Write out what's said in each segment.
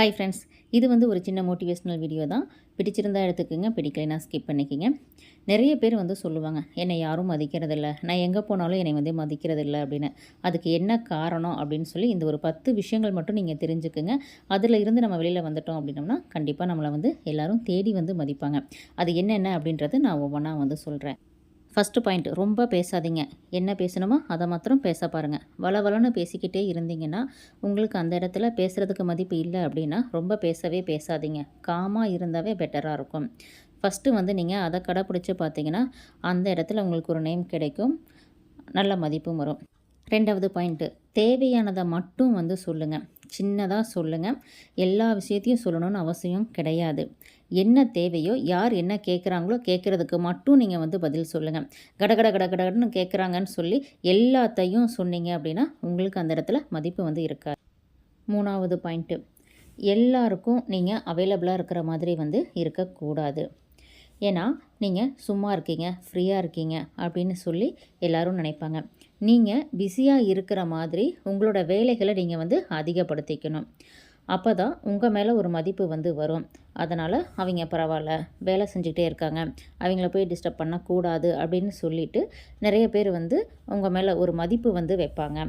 Hi friends இது வந்து ஒரு சின்ன மோட்டிவேஷ்னல் வீடியோ தான். பிடிச்சிருந்தா எடுத்துக்கோங்க பிடிக்கலைனா ஸ்கிப் பண்ணிக்கோங்க. நிறைய பேர் வந்து சொல்லுவாங்க என்னை யாரும் மதிக்கிறதில்ல. நான் எங்கே போனாலும் என்னை வந்து மதிக்கிறதில்ல அப்படின்னு. அதுக்கு என்ன காரணம் அப்படின்னு சொல்லி இந்த ஒரு பத்து விஷயங்கள் மட்டும் நீங்கள் தெரிஞ்சுக்குங்க. அதில் இருந்து நம்ம வெளியில் வந்துட்டோம் அப்படின்னோம்னா கண்டிப்பாக நம்மளை வந்து எல்லோரும் தேடி வந்து மதிப்பாங்க. அது என்னென்ன அப்படின்றது நான் ஒவ்வொன்றா வந்து சொல்கிறேன் ஃபஸ்ட்டு பாயிண்ட் ரொம்ப பேசாதீங்க. என்ன பேசணுமோ அதை மாத்திரம் பேச பாருங்கள் வளவளன்னு பேசிக்கிட்டே இருந்தீங்கன்னா உங்களுக்கு அந்த இடத்துல பேசுகிறதுக்கு மதிப்பு இல்லை அப்படின்னா ரொம்ப பேசவே பேசாதீங்க. காமாக இருந்தாவே பெட்டராக இருக்கும். ஃபஸ்ட்டு வந்து நீங்கள் அதை கடைப்பிடிச்சி பார்த்தீங்கன்னா அந்த இடத்துல உங்களுக்கு ஒரு நேம் கிடைக்கும். நல்ல மதிப்பும் வரும். ரெண்டாவது பாயிண்ட்டு தேவையானதை மட்டும் வந்து சொல்லுங்கள் சின்னதாக சொல்லுங்கள் எல்லா விஷயத்தையும் சொல்லணும்னு அவசியம் கிடையாது. என்ன தேவையோ யார் என்ன கேட்குறாங்களோ கேட்குறதுக்கு மட்டும் நீங்கள் வந்து பதில் சொல்லுங்கள் கடகட கடகடன்னு கேட்குறாங்கன்னு சொல்லி எல்லாத்தையும் சொன்னீங்க அப்படின்னா உங்களுக்கு அந்த இடத்துல மதிப்பு வந்து இருக்காது. மூணாவது பாயிண்ட்டு எல்லாருக்கும் நீங்கள் அவைலபிளாக இருக்கிற மாதிரி வந்து இருக்கக்கூடாது. ஏன்னா நீங்கள் சும்மா இருக்கீங்க ஃப்ரீயாக இருக்கீங்க அப்படின்னு சொல்லி எல்லோரும் நினைப்பாங்க. நீங்கள் பிஸியாக இருக்கிற மாதிரி உங்களோட வேலைகளை நீங்கள் வந்து அதிகப்படுத்திக்கணும். அப்போ தான் உங்கள் மேலே ஒரு மதிப்பு வந்து வரும். அதனால் அவங்க பரவாயில்ல வேலை செஞ்சுக்கிட்டே இருக்காங்க. அவங்கள போய் டிஸ்டர்ப் பண்ணக்கூடாது அப்படின்னு சொல்லிவிட்டு நிறைய பேர் வந்து உங்கள் மேலே ஒரு மதிப்பு வந்து வைப்பாங்க.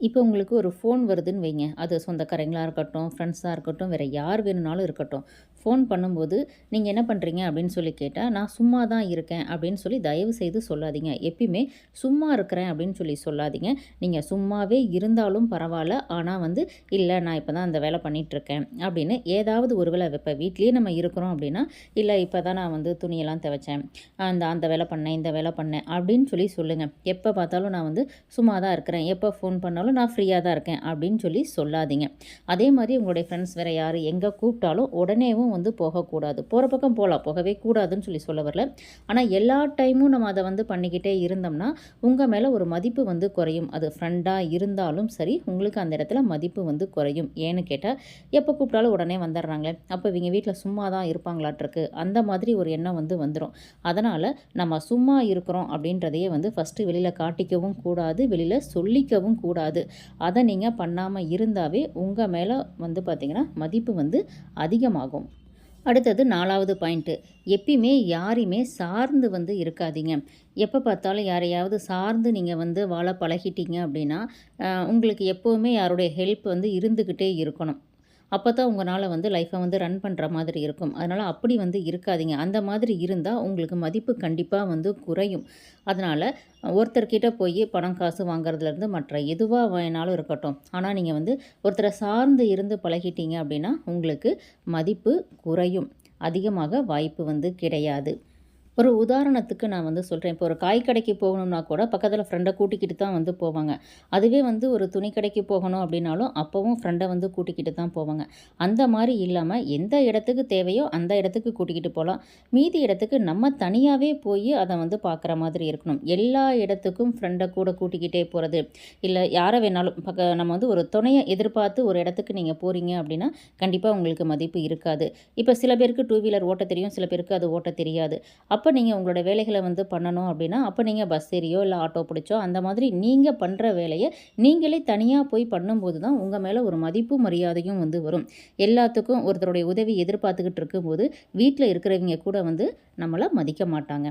இப்போ உங்களுக்கு ஒரு ஃபோன் வருதுன்னு வைங்க. அது சொந்தக்காரங்களாக இருக்கட்டும் ஃப்ரெண்ட்ஸாக இருக்கட்டும் வேறு யார் வேணும்னாலும் இருக்கட்டும். ஃபோன் பண்ணும்போது நீங்கள் என்ன பண்ணுறீங்க அப்படின்னு சொல்லி கேட்டால் நான் சும்மா தான் இருக்கேன். அப்படின்னு சொல்லி தயவு செய்து சொல்லாதீங்க. எப்பயுமே சும்மா இருக்கிறேன் அப்படின்னு சொல்லி சொல்லாதீங்க. நீங்கள் சும்மாவே இருந்தாலும் பரவாயில்ல. ஆனால் வந்து இல்லை நான் இப்போ தான் அந்த வேலை பண்ணிகிட்ருக்கேன் அப்படின்னு ஏதாவது ஒரு வேலை இப்போ வீட்லேயே நம்ம இருக்கிறோம் அப்படின்னா இல்லை இப்போ தான் நான் வந்து துணியெல்லாம் துவைச்சேன். அந்த அந்த வேலை பண்ணேன் இந்த வேலை பண்ணேன். அப்படின்னு சொல்லி சொல்லுங்கள் எப்போ பார்த்தாலும் நான் வந்து சும்மா தான் இருக்கிறேன். எப்போ ஃபோன் பண்ணாலும் நான் ஃப்ரீயாக தான் இருக்கேன் அப்படின்னு சொல்லி சொல்லாதீங்க. அதே மாதிரி உங்களுடைய ஃப்ரெண்ட்ஸ் வேறு யார் எங்கே கூப்பிட்டாலும் உடனேவும் வந்து போகக்கூடாது. போகிற பக்கம் போகலாம் போகவே கூடாதுன்னு சொல்லி சொல்ல வரல. ஆனால் எல்லா டைமும் நம்ம அதை வந்து பண்ணிக்கிட்டே இருந்தோம்னா உங்கள் மேலே ஒரு மதிப்பு வந்து குறையும். அது ஃப்ரெண்டாக இருந்தாலும் சரி உங்களுக்கு அந்த இடத்துல மதிப்பு வந்து குறையும். ஏன்னு கேட்டால் எப்போ கூப்பிட்டாலும் உடனே வந்துடுறாங்களே. அப்போ இவங்க வீட்டில் சும்மா தான் இருப்பாங்களாட்டிருக்கு. அந்த மாதிரி ஒரு எண்ணம் வந்து வந்துடும் அதனால் நம்ம சும்மா இருக்கிறோம் அப்படின்றதையே வந்து ஃபஸ்ட்டு வெளியில் காட்டிக்கவும் கூடாது வெளியில் சொல்லிக்கவும் கூடாது. அதை நீங்கள் பண்ணாமல் இருந்தாவே உங்கள் மேலே வந்து பார்த்திங்கன்னா மதிப்பு வந்து அதிகமாகும். அடுத்தது நாலாவது பாயிண்ட்டு எப்பயுமே யாரையுமே சார்ந்து வந்து இருக்காதீங்க. எப்போ பார்த்தாலும் யாரையாவது சார்ந்து நீங்கள் வந்து வாழ பழகிட்டீங்க அப்படின்னா உங்களுக்கு எப்போவுமே யாருடைய ஹெல்ப் வந்து இருந்துக்கிட்டே இருக்கணும். அப்போ தான் உங்களால் வந்து லைஃப்பை வந்து ரன் பண்ணுற மாதிரி இருக்கும். அதனால் அப்படி வந்து இருக்காதிங்க. அந்த மாதிரி இருந்தால் உங்களுக்கு மதிப்பு கண்டிப்பாக வந்து குறையும். அதனால் ஒருத்தர்கிட்ட போய் பணம் காசு வாங்குறதுலேருந்து மற்ற எதுவாக வேணாலும் இருக்கட்டும். ஆனால் நீங்கள் வந்து ஒருத்தரை சார்ந்து இருந்து பழகிட்டீங்க அப்படின்னா உங்களுக்கு மதிப்பு குறையும். அதிகமாக வாய்ப்பு வந்து கிடையாது. ஒரு உதாரணத்துக்கு நான் வந்து சொல்கிறேன் இப்போ ஒரு காய் கடைக்கு போகணும்னா கூட பக்கத்தில் ஃப்ரெண்டை கூட்டிக்கிட்டு தான் வந்து போவாங்க. அதுவே வந்து ஒரு துணி கடைக்கு போகணும் அப்படின்னாலும் அப்போவும் ஃப்ரெண்டை வந்து கூட்டிக்கிட்டு தான் போவாங்க. அந்த மாதிரி இல்லாமல் எந்த இடத்துக்கு தேவையோ அந்த இடத்துக்கு கூட்டிக்கிட்டு போகலாம் மீதி இடத்துக்கு நம்ம தனியாகவே போய் அதை வந்து பார்க்குற மாதிரி இருக்கணும். எல்லா இடத்துக்கும் ஃப்ரெண்டை கூட கூட்டிக்கிட்டே போகிறது இல்லை யாரை வேணாலும் பக்க நம்ம வந்து ஒரு துணையை எதிர்பார்த்து ஒரு இடத்துக்கு நீங்கள் போகிறீங்க அப்படின்னா கண்டிப்பாக உங்களுக்கு மதிப்பு இருக்காது. இப்போ சில பேருக்கு டூ வீலர் ஓட்ட தெரியும் சில பேருக்கு அது ஓட்ட தெரியாது. அப்போ நீங்கள் உங்களோட வேலைகளை வந்து பண்ணணும் அப்படின்னா அப்போ நீங்கள் பஸ் ஏறியோ இல்லை ஆட்டோ பிடிச்சோ அந்த மாதிரி நீங்கள் பண்ணுற வேலையை நீங்களே தனியாக போய் பண்ணும்போது தான் உங்கள் மேலே ஒரு மதிப்பு மரியாதையும் வந்து வரும். எல்லாத்துக்கும் ஒருத்தருடைய உதவி எதிர்பார்த்துக்கிட்டு இருக்கும்போது வீட்டில் இருக்கிறவங்க கூட வந்து நம்மளை மதிக்க மாட்டாங்க.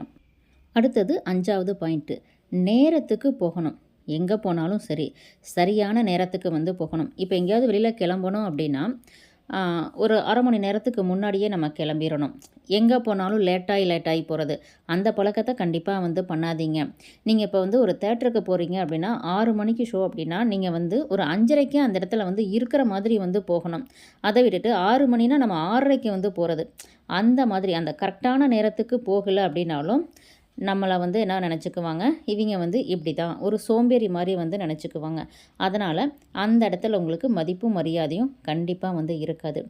அடுத்தது அஞ்சாவது பாயிண்ட்டு நேரத்துக்கு போகணும். எங்கே போனாலும் சரி. சரியான நேரத்துக்கு வந்து போகணும். இப்போ எங்கேயாவது வெளியில் கிளம்பணும் அப்படின்னா ஒரு அரை மணி நேரத்துக்கு முன்னாடியே நம்ம கிளம்பிடணும் எங்கே போனாலும் லேட்டாகி லேட்டாகி போகிறது அந்த பழக்கத்தை கண்டிப்பாக வந்து பண்ணாதீங்க. நீங்கள் இப்போ வந்து ஒரு தேட்டருக்கு போகிறீங்க அப்படின்னா ஆறு மணிக்கு ஷோ அப்படின்னா நீங்கள் வந்து ஒரு அஞ்சரைக்கே அந்த இடத்துல வந்து இருக்கிற மாதிரி வந்து போகணும். அதை விட்டுட்டு ஆறு மணினா நம்ம ஆறரைக்கு வந்து போகிறது அந்த மாதிரி அந்த கரெக்டான நேரத்துக்கு போகலை அப்படின்னாலும் நம்மளை வந்து என்ன நினச்சிக்குவாங்க? இவங்க வந்து இப்படி தான் ஒரு சோம்பேறி மாதிரி வந்து நினச்சிக்குவாங்க. அதனால் அந்த இடத்துல உங்களுக்கு மதிப்பும் மரியாதையும் கண்டிப்பாக வந்து இருக்காது.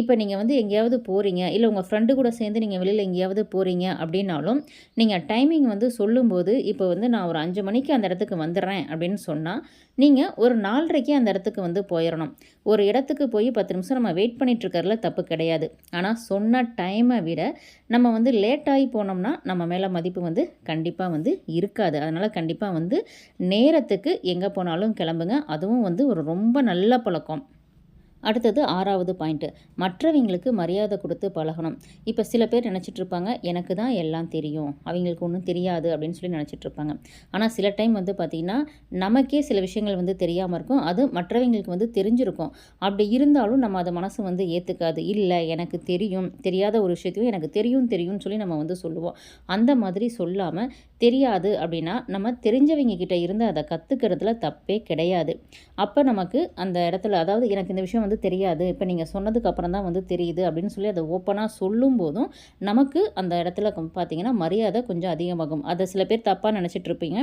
இப்போ நீங்கள் வந்து எங்கேயாவது போகிறீங்க இல்லை உங்கள் ஃப்ரெண்டு கூட சேர்ந்து நீங்கள் வெளியில் எங்கேயாவது போகிறீங்க அப்படின்னாலும் நீங்கள் டைமிங் வந்து சொல்லும்போது இப்போ வந்து நான் ஒரு அஞ்சு மணிக்கு அந்த இடத்துக்கு வந்துடுறேன் அப்படின்னு சொன்னால் நீங்கள் ஒரு நாலரைக்கே அந்த இடத்துக்கு வந்து போயிடணும் ஒரு இடத்துக்கு போய் பத்து நிமிஷம் நம்ம வெயிட் பண்ணிகிட்ருக்கறதுல தப்பு கிடையாது. ஆனால் சொன்ன டைமை விட நம்ம வந்து லேட்டாகி போனோம்னா நம்ம மேலே மதிப்பு வந்து வந்து கண்டிப்பாக வந்து இருக்காது. அதனால் கண்டிப்பாக வந்து நேரத்துக்கு எங்கே போனாலும் கிளம்புங்க. அதுவும் வந்து ஒரு ரொம்ப நல்ல பழக்கம். அடுத்தது ஆறாவது பாயிண்ட்டு மற்றவங்களுக்கு மரியாதை கொடுத்து பழகணும். இப்போ சில பேர் நினச்சிட்ருப்பாங்க எனக்கு தான் எல்லாம் தெரியும். அவங்களுக்கு ஒன்றும் தெரியாது அப்படின்னு சொல்லி நினச்சிட்ருப்பாங்க. ஆனால் சில டைம் வந்து பார்த்திங்கன்னா நமக்கே சில விஷயங்கள் வந்து தெரியாமல் இருக்கும். அது மற்றவங்களுக்கு வந்து தெரிஞ்சிருக்கும். அப்படி இருந்தாலும் நம்ம அதை மனசு வந்து ஏற்றுக்காது இல்லை எனக்கு தெரியும். தெரியாத ஒரு விஷயத்தையும் எனக்கு தெரியும் தெரியும்னு சொல்லி நம்ம வந்து சொல்லுவோம். அந்த மாதிரி சொல்லாமல் தெரியாது அப்படின்னா நம்ம தெரிஞ்சவங்க கிட்ட இருந்து அதை கற்றுக்கிறதுல தப்பே கிடையாது. அப்போ நமக்கு அந்த இடத்துல அதாவது எனக்கு இந்த விஷயம் வந்து தெரியாது. இப்போ நீங்கள் சொன்னதுக்கு அப்புறம் தான் வந்து தெரியுது அப்படின்னு சொல்லி அதை ஓப்பனாக சொல்லும் போதும் நமக்கு அந்த இடத்துல பார்த்தீங்கன்னா மரியாதை கொஞ்சம் அதிகமாகும். அதை சில பேர் தப்பாக நினச்சிட்டு இருப்பீங்க.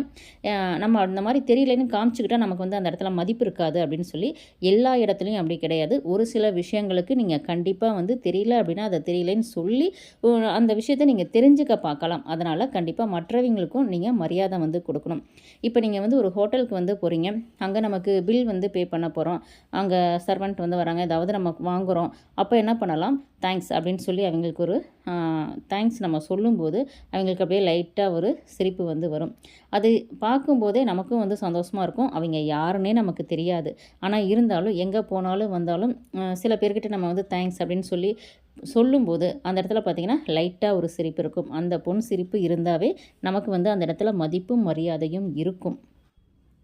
நம்ம அந்த மாதிரி தெரியலன்னு காமிச்சிக்கிட்டால் நமக்கு வந்து அந்த இடத்துல மதிப்பு இருக்காது அப்படின்னு சொல்லி எல்லா இடத்துலையும் அப்படி கிடையாது. ஒரு சில விஷயங்களுக்கு நீங்கள் கண்டிப்பாக வந்து தெரியல அப்படின்னா அதை தெரியலன்னு சொல்லி அந்த விஷயத்தை நீங்கள் தெரிஞ்சுக்க பார்க்கலாம். அதனால் கண்டிப்பாக மற்றவங்களுக்கும் நீங்கள் மரியாதை வந்து கொடுக்கணும். இப்போ நீங்கள் வந்து ஒரு ஹோட்டலுக்கு வந்து போகிறீங்க அங்கே நமக்கு பில் வந்து பே பண்ண போகிறோம் அங்கே சர்வெண்ட் வந்து வராங்க ஏதாவது நம்ம வாங்குகிறோம் அப்போ என்ன பண்ணலாம்? தேங்க்ஸ் அப்படின்னு சொல்லி அவங்களுக்கு ஒரு தேங்க்ஸ் நம்ம சொல்லும்போது அவங்களுக்கு அப்படியே லைட்டாக ஒரு சிரிப்பு வந்து வரும். அது பார்க்கும்போதே நமக்கும் வந்து சந்தோஷமாக இருக்கும். அவங்க யாருன்னே நமக்கு தெரியாது. ஆனால் இருந்தாலும் எங்கே போனாலும் வந்தாலும் சில பேர்கிட்ட நம்ம வந்து தேங்க்ஸ் அப்படின்னு சொல்லி சொல்லும்போது அந்த இடத்துல பார்த்திங்கன்னா லைட்டாக ஒரு சிரிப்பு இருக்கும். அந்த பொன் சிரிப்பு இருந்தாவே நமக்கு வந்து அந்த இடத்துல மதிப்பும் மரியாதையும் இருக்கும்.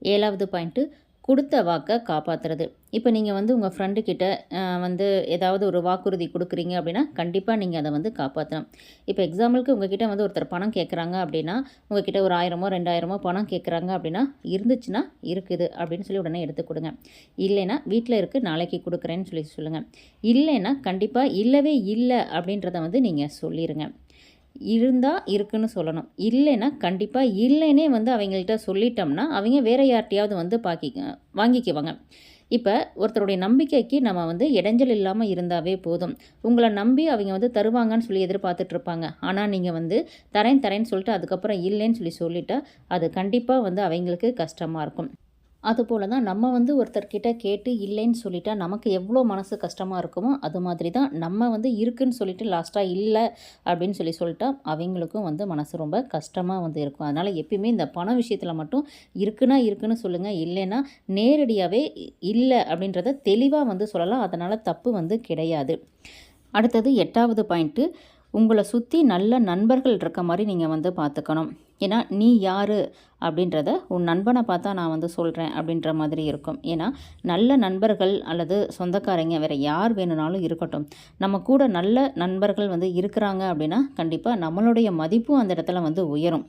ஏழாவது பாயிண்ட்டு கொடுத்த வாக்கை காப்பாற்றுறது இப்போ நீங்கள் வந்து உங்கள் ஃப்ரெண்டுக்கிட்ட வந்து ஏதாவது ஒரு வாக்குறுதி கொடுக்குறீங்க அப்படின்னா கண்டிப்பாக நீங்கள் அதை வந்து காப்பாற்றணும் இப்போ எக்ஸாம்பிளுக்கு உங்ககிட்ட வந்து ஒருத்தர் பணம் கேட்குறாங்க அப்படின்னா உங்ககிட்ட ஒரு ஆயிரமோ ரெண்டாயிரமோ பணம் கேட்குறாங்க அப்படின்னா இருந்துச்சுன்னா இருக்குது அப்படின்னு சொல்லி உடனே எடுத்து கொடுங்க. இல்லைன்னா வீட்டில் இருக்குது நாளைக்கு கொடுக்குறேன்னு சொல்லி சொல்லுங்கள் இல்லைன்னா கண்டிப்பாக இல்லவே இல்லை அப்படின்றத வந்து நீங்கள் சொல்லிடுங்க இருந்தால் இருக்குன்னு சொல்லணும். இல்லைன்னா கண்டிப்பாக இல்லைன்னே வந்து அவங்கள்ட்ட சொல்லிட்டோம்னா அவங்க வேறு யார்ட்டையாவது வந்து பாக்கி வாங்கிக்குவாங்க. இப்போ ஒருத்தருடைய நம்பிக்கைக்கு நம்ம வந்து இடைஞ்சல் இல்லாமல் இருந்தாவே போதும். உங்களை நம்பி அவங்க வந்து தருவாங்கன்னு சொல்லி எதிர்பார்த்துட்ருப்பாங்க. ஆனால் நீங்கள் வந்து தரேன் தரேன்னு சொல்லிட்டு அதுக்கப்புறம் இல்லைன்னு சொல்லி சொல்லிட்டா அது கண்டிப்பாக வந்து அவங்களுக்கு கஷ்டமாக இருக்கும். அதுபோல் தான் நம்ம வந்து ஒருத்தர்கிட்ட கேட்டு இல்லைன்னு சொல்லிட்டா நமக்கு எவ்வளோ மனசு கஷ்டமாக இருக்குமோ அது மாதிரி தான் நம்ம வந்து இருக்குன்னு சொல்லிட்டு லாஸ்ட்டாக இல்லை அப்படின்னு சொல்லி சொல்லிட்டா அவங்களுக்கும் வந்து மனசு ரொம்ப கஷ்டமாக வந்து இருக்கும். அதனால் எப்பயுமே இந்த பண விஷயத்தில் மட்டும் இருக்குன்னா இருக்குன்னு சொல்லுங்கள் இல்லைன்னா நேரடியாகவே இல்லை அப்படின்றத தெளிவாக வந்து சொல்லலாம். அதனால் தப்பு வந்து கிடையாது. அடுத்தது எட்டாவது பாயிண்ட்டு உங்களை சுற்றி நல்ல நண்பர்கள் இருக்க மாதிரி நீங்கள் வந்து பார்த்துக்கணும் ஏன்னா நீ யார் அப்படின்றத உன் நண்பனை பார்த்தா நான் வந்து சொல்கிறேன் அப்படின்ற மாதிரி இருக்கும். ஏன்னா நல்ல நண்பர்கள் அல்லது சொந்தக்காரங்க வேறு யார் வேணும்னாலும் இருக்கட்டும். நம்ம கூட நல்ல நண்பர்கள் வந்து இருக்கிறாங்க அப்படின்னா கண்டிப்பாக நம்மளுடைய மதிப்பும் அந்த இடத்துல வந்து உயரும்.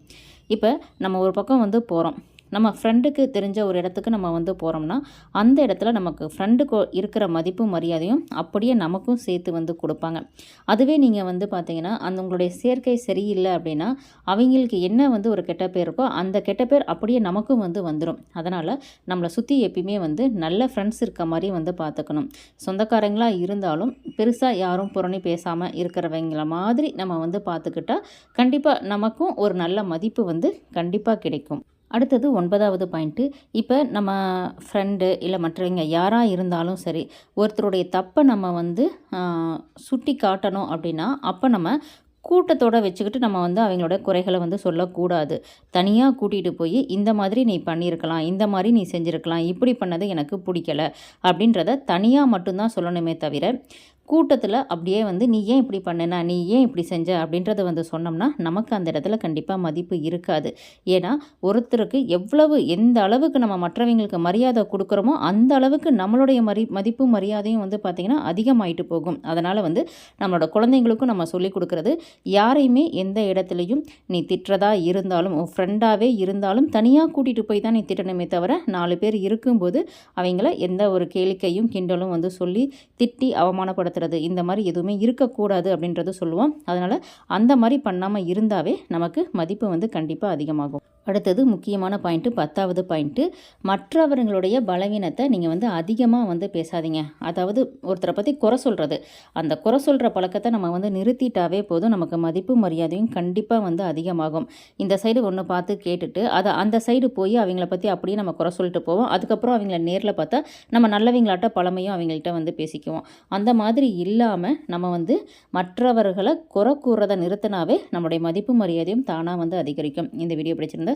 இப்போ நம்ம ஒரு பக்கம் வந்து போகிறோம் நம்ம ஃப்ரெண்டுக்கு தெரிஞ்ச ஒரு இடத்துக்கு நம்ம வந்து போகிறோம்னா அந்த இடத்துல நமக்கு ஃப்ரெண்டுக்கு இருக்கிற மதிப்பும் மரியாதையும் அப்படியே நமக்கும் சேர்த்து வந்து கொடுப்பாங்க. அதுவே நீங்கள் வந்து பார்த்தீங்கன்னா அந்த உங்களுடைய சேர்க்கை சரியில்லை அப்படின்னா அவங்களுக்கு என்ன வந்து ஒரு கெட்ட பேர் இருக்கோ அந்த கெட்ட பேர் அப்படியே நமக்கும் வந்து வந்துடும் அதனால் நம்மளை சுற்றி எப்பயுமே வந்து நல்ல ஃப்ரெண்ட்ஸ் இருக்க மாதிரி வந்து பார்த்துக்கணும் சொந்தக்காரங்களாக இருந்தாலும் பெருசாக யாரும் புறணி பேசாமல் இருக்கிறவங்கள மாதிரி நம்ம வந்து பார்த்துக்கிட்டா கண்டிப்பாக நமக்கும் ஒரு நல்ல மதிப்பு வந்து கண்டிப்பாக கிடைக்கும். அடுத்தது ஒன்பதாவது பாயிண்ட்டு இப்போ நம்ம ஃப்ரெண்டு இல்லை மற்றவங்க யாராக இருந்தாலும் சரி ஒருத்தருடைய தப்பை நம்ம வந்து சுட்டி காட்டணும் அப்படின்னா அப்போ நம்ம கூட்டத்தோடு வச்சுக்கிட்டு நம்ம வந்து அவங்களோட குறைகளை வந்து சொல்லக்கூடாது. தனியாக கூட்டிகிட்டு போய் இந்த மாதிரி நீ பண்ணியிருக்கலாம் இந்த மாதிரி நீ செஞ்சுருக்கலாம் இப்படி பண்ணது எனக்கு பிடிக்கல அப்படின்றத தனியாக மட்டும்தான் சொல்லணுமே தவிர கூட்டத்தில் அப்படியே வந்து நீ ஏன் இப்படி பண்ணனா? நீ ஏன் இப்படி செஞ்ச? அப்படின்றத வந்து சொன்னோம்னா நமக்கு அந்த இடத்துல கண்டிப்பாக மதிப்பு இருக்காது. ஏன்னா ஒருத்தருக்கு எவ்வளவு எந்த அளவுக்கு நம்ம மற்றவங்களுக்கு மரியாதை கொடுக்குறோமோ அந்த அளவுக்கு நம்மளுடைய மரி மதிப்பும் மரியாதையும் வந்து பார்த்திங்கன்னா அதிகமாயிட்டு போகும். அதனால் வந்து நம்மளோட குழந்தைங்களுக்கும் நம்ம சொல்லிக் கொடுக்குறது யாரையுமே எந்த இடத்துலையும் நீ திட்டுறதா இருந்தாலும் ஃப்ரெண்டாகவே இருந்தாலும் தனியாக கூட்டிகிட்டு போய் தான் நீ திட்டணுமே தவிர நாலு பேர் இருக்கும்போது அவங்கள எந்த ஒரு கேளிக்கையும் கிண்டலும் வந்து சொல்லி திட்டி அவமானப்படுத்த பயன்படுத்துறது இந்த மாதிரி எதுவுமே இருக்கக்கூடாது அப்படின்றது சொல்லுவோம். அதனால் அந்த மாதிரி பண்ணாமல் இருந்தாவே நமக்கு மதிப்பு வந்து கண்டிப்பாக அதிகமாகும். அடுத்தது முக்கியமான பாயிண்ட்டு பத்தாவது பாயிண்ட்டு மற்றவர்களுடைய பலவீனத்தை நீங்கள் வந்து அதிகமாக வந்து பேசாதீங்க. அதாவது ஒருத்தரை பற்றி குறை சொல்கிறது அந்த குறை சொல்கிற பழக்கத்தை நம்ம வந்து நிறுத்திட்டாவே போதும். நமக்கு மதிப்பு மரியாதையும் கண்டிப்பாக வந்து அதிகமாகும். இந்த சைடு ஒன்று பார்த்து கேட்டுட்டு அதை அந்த சைடு போய் அவங்கள பற்றி அப்படியே நம்ம குறை சொல்லிட்டு போவோம். அதுக்கப்புறம் அவங்கள நேரில் பார்த்தா நம்ம நல்லவங்களாட்ட பழமையும் அவங்கள்ட்ட வந்து பேசிக்குவோம். அந்த மாதிரி இல்லாமல் நம்ம வந்து மற்றவர்களை குறை கூறுறதை நிறுத்தினாவே நம்முடைய மதிப்பு மரியாதையும் தானாக வந்து அதிகரிக்கும். இந்த வீடியோ பிடிச்சிருந்தா